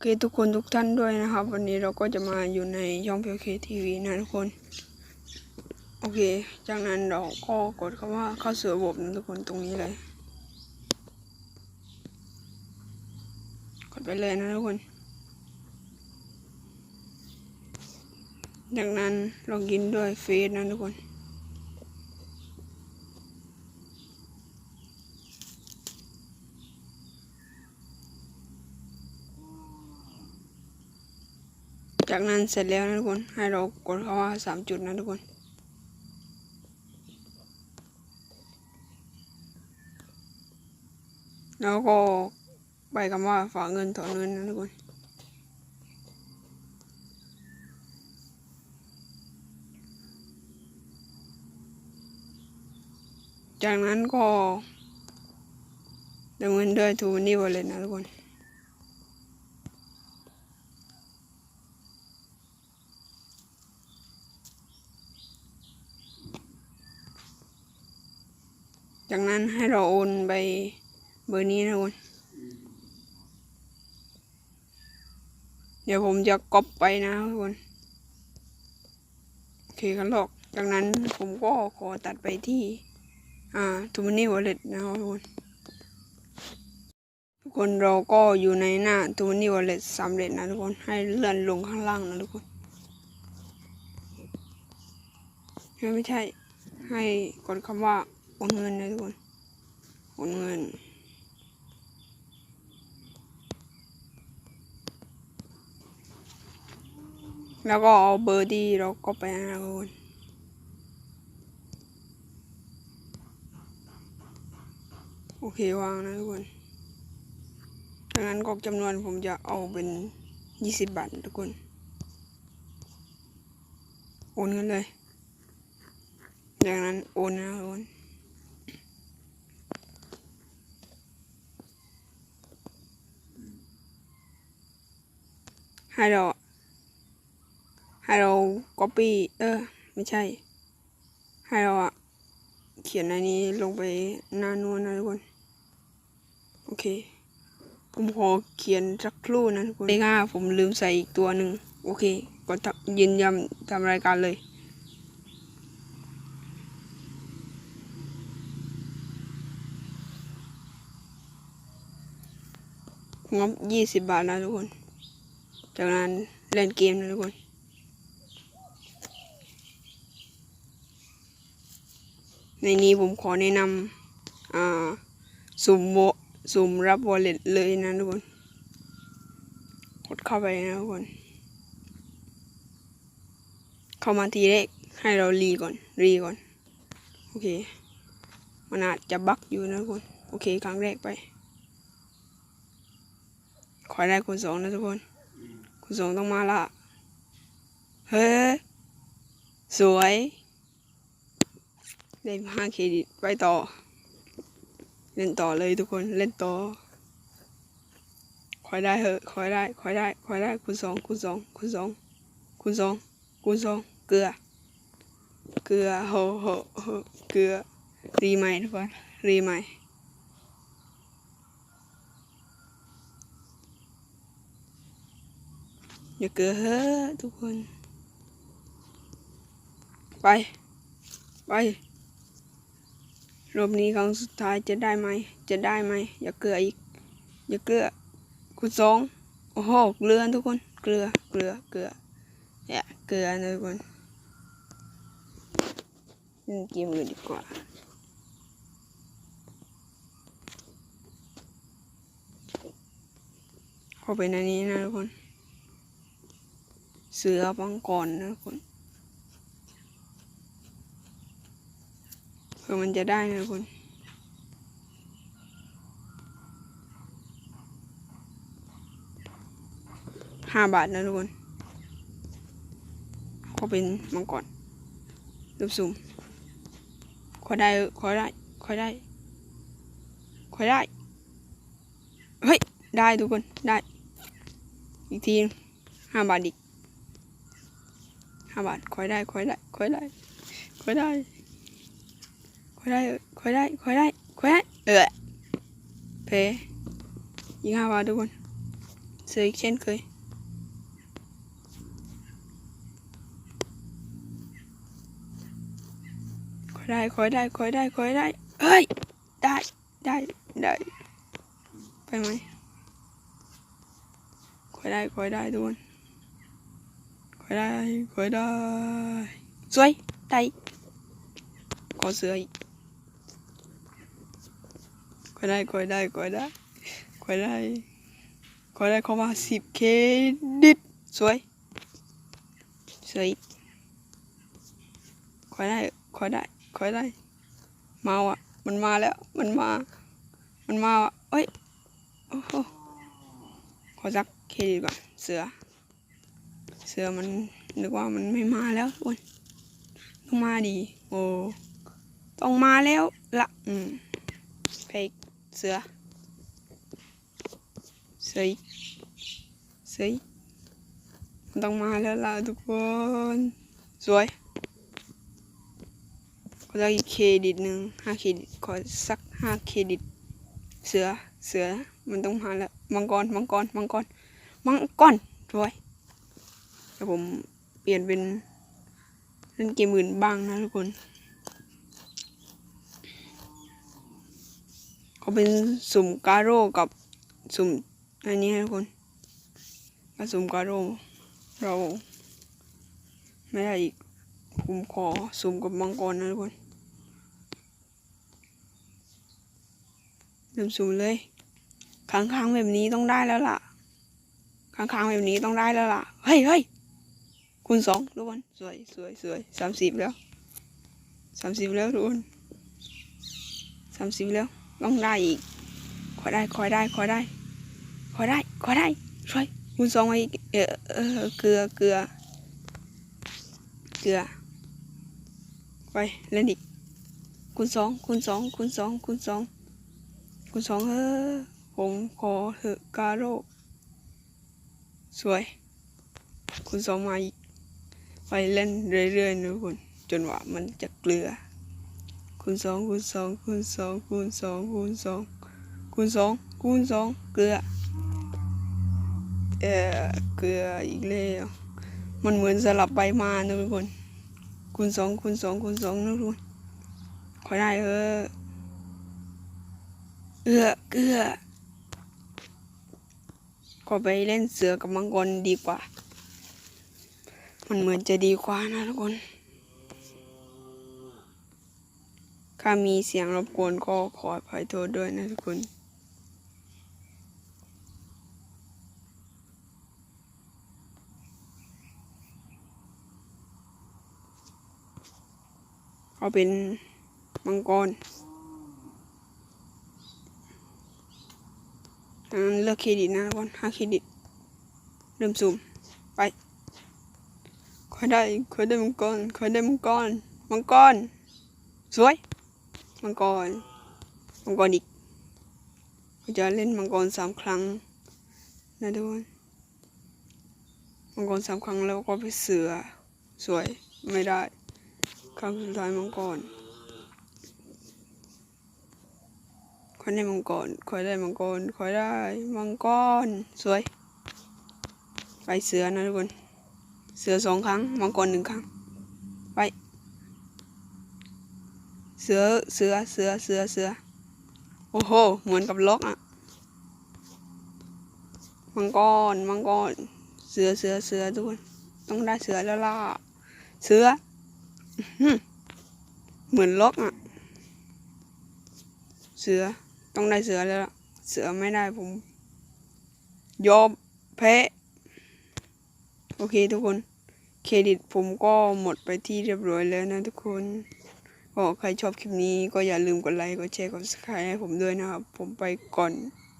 อเคทุกคนทุกท่านด้วยนะครับ วันนี้เราก็จะมาอยู่ในช่องพีเคทีวีนะทุกคน โอเค จากนั้นเราก็กดคำว่าเข้าสู่ระบบนะทุกคนตรงนี้เลย กดไปเลยนะทุกคน จากนั้นลองกินด้วยเฟซนะทุกคน จากนั้นเสร็จแล้วนะทุกคน ให้เรากดคำว่าสามจุดนะทุกคนแล้วก็ไปคำว่าฝากเงินถอนเงินนะทุกคน จากนั้นก็เติมเงินด้วยทูนี่วอลเล็ตนะทุกคน จากนั้นให้เราโอนไปเบอร์นี้นะทุกคนเดี๋ยวผมจะก๊อปไปนะทุกคนโอเคครับหรอก จากนั้นผมก็ขอตัดไปที่ อ่าทูมันนี่วอลเล็ตนะครับทุกคนทุกคนเราก็อยู่ในหน้าทูมันนี่วอลเล็ตสำเร็จนะทุกคนให้เลื่อนลงข้างล่างนะทุกคนไม่ใช่ ให้กดคำว่า โอนเงินนะทุกคนโอนเงินแล้วก็เอาเบอร์ที่เราก็ไปนะทุกคนโอเควางนะทุกคนดังนั้นกรอกจำนวนผมจะเอาเป็นยี่สิบบาททุกคน โอนเงินเลยจากนั้นโอนนะทุกคน ให้เราให้เรา copy เออ ไม่ใช่ ให้เราอะเขียนอันนี้ลงไปหน้านู้นนะทุกคน โอเค ผมขอเขียนสักครู่นะทุกคนเลขห้าผมลืมใส่อีกตัวหนึ่งโอเค ก็ยืนยันทำรายการเลยงบยี่สิบบาทนะทุกคน จากนั้นเล่นเกมนะทุกคนในนี้ผมขอแนะนำสุ่มโวสุ่มรับวอลเล็ตเลยนะทุกคน กดเข้าไปนะทุกคน เข้ามาทีแรกให้เรารีก่อน รีก่อน โอเค มันอาจจะบั๊กอยู่นะทุกคน โอเค ครั้งแรกไป ขอได้คนสองนะทุกคน คนสองต้องมาละเฮ้ยสวย ได้ห้าเครดิตไปต่อ เล่นต่อเลยทุกคนเล่นต่อขอได้เหอะขอได้ขอได้ขอได้คุณสองคุณสองคุณสองคุณสองคุณสองเกลือ เกลือโหโหโหเกลือรีใหม่ทุกคนรีใหม่ อย่าเกลือเฮ้อะทุกคน ไป ไป รอบนี้ครั้งสุดท้ายจะได้ไหม จะได้ไหม อย่าเกลืออีก อย่าเกลือคุณสองโอ้โห เกลือทุกคน เกลือ เกลือ เกลืออย่าเกลือนะทุกคนเล่นเกมอื่นดีกว่าเข้าไปในนี้นะทุกคน เสือปังกรนะทุกคนเพื่อมันจะได้นะทุกคนห้าบาทนะทุกคนก็เป็นมังกรรูปสุ่มขอได้เออขอได้ขอได้ขอได้เฮ้ยได้ทุกคนได้ อีกทีห้าบาทอีก Các bạn khói đây, khói đây, khói đây Khói đây. Khói đây, khói đây, khói đây, khói đây. Ừ Thế. Inga vào được Dưới trên cười. Khói đây, khói đây, khói đây, khói đây. Ơi Đây, đây, đây. Phải mày Khói đây, khói đây luôn. ออเพอีกห้าบาททุกคนเสือยได้คอยได้อยได้คอยได้เฮ้ยได้ได้ได้ไปไหมคอยได้คอยได้ทุกคนคอยได้คอยได้ สวย ได้ขอเสืออีกคอยได้คอยได้คอยได้คอยได้คอยได้เข้ามาสิบเครดิตสวย สวยอีกคอยได้คอยได้คอยได้ มาว่ะ มันมาแล้ว มันมา มันมาว่ะเอ้ย โอ้โหขอสักเคดิตก่อนเสือ เสือมันนึกว่ามันไม่มาแล้วทุกคนต้องมาดี โอ้ต้องมาแล้วละอืมเพกเสือเสืออีกเสืออีกมันต้องมาแล้วล่ะทุกคน สวยขอสักอีกเครดิตหนึ่งห้าเครดิตขอสักห้าเครดิต เสือเสือมันต้องมาแล้วมังกรมังกรมังกรมังกรสวย เดี๋ยวผมเปลี่ยนเป็นเล่นเกมอื่นบ้างนะทุกคนเขาเป็นสุ่มการโร่กับสุ่มอันนี้นะทุกคนกับสุ่มการโร่เรา ไม่ได้อีกผมขอสุ่มกับมังกรนะทุกคนเริ่มสุ่มเลยค้างๆแบบนี้ต้องได้แล้วล่ะค้างๆแบบนี้ต้องได้แล้วล่ะ เฮ้ยเฮ้ย คูณสองทุกคนสวยสวยสวยสามสิบแล้วสามสิบแล้วทุกคนสามสิบแล้วต้องได้อีกขอได้ขอได้ขอได้ขอได้ขอได้ช่วยคูณสองมาอีกเออเออเกลือเกลือเกลือไปเล่นอีกคูณสองคูณสองคูณสองคูณสองคูณสองเออผมขอเถอะกาโร่สวย คุณสองมาอีก ไปเล่นเรื่อยๆนะทุกคนจนว่ามันจะเกลือ คูณสองคูณสองคูณสองคูณสองคูณสองคูณสองคูณสองเกลือเออเกลืออีกแล้วมันเหมือนสลับไปมานะทุกคน คูณสองคูณสองคูณสองนะทุกคนขอได้เออเออเกลือก็ไปเล่นเสือกับมังกรดีกว่า มันเหมือนจะดีกว่านะทุกคนถ้ามีเสียงรบกวนก็ขออภัยโทษด้วยนะทุกคนเอาเป็นมังกรอันนั้นเลือกเครดิตนะทุกคนห้าเครดิต เริ่มสุ่มไป ขอได้ขอได้มังกรขอได้มังกรมังกรสวย มังกร มังกรอีกเขาจะเล่นมังกรสามครั้งนะทุกคนมังกรสามครั้งแล้วก็ไปเสือ สวยไม่ได้ ครั้งสุดท้ายมังกรขอได้มังกรขอได้มังกรขอได้มังกรสวย ไปเสือนะทุกคน เสือสองครั้ง มังกรหนึ่งครั้งไปเสือ เสือ เสือ เสือ เสือ โอ้โห เหมือนกับล็อกอะมังกร มังกร เสือ เสือ เสือทุกคน ต้องได้เสือแล้วล่ะ เสืออื้อหือเหมือนล็อกอะเสือ ต้องได้เสือแล้วล่ะ เสือไม่ได้ผม ยอมแพ้ โอเคทุกคน เครดิตผมก็หมดไปที่เรียบร้อยแล้วนะทุกคนก็ใครชอบคลิปนี้ก็อย่าลืมกดไลค์ กดแชร์ กด subscribe ให้ผมด้วยนะครับ ผมไปก่อน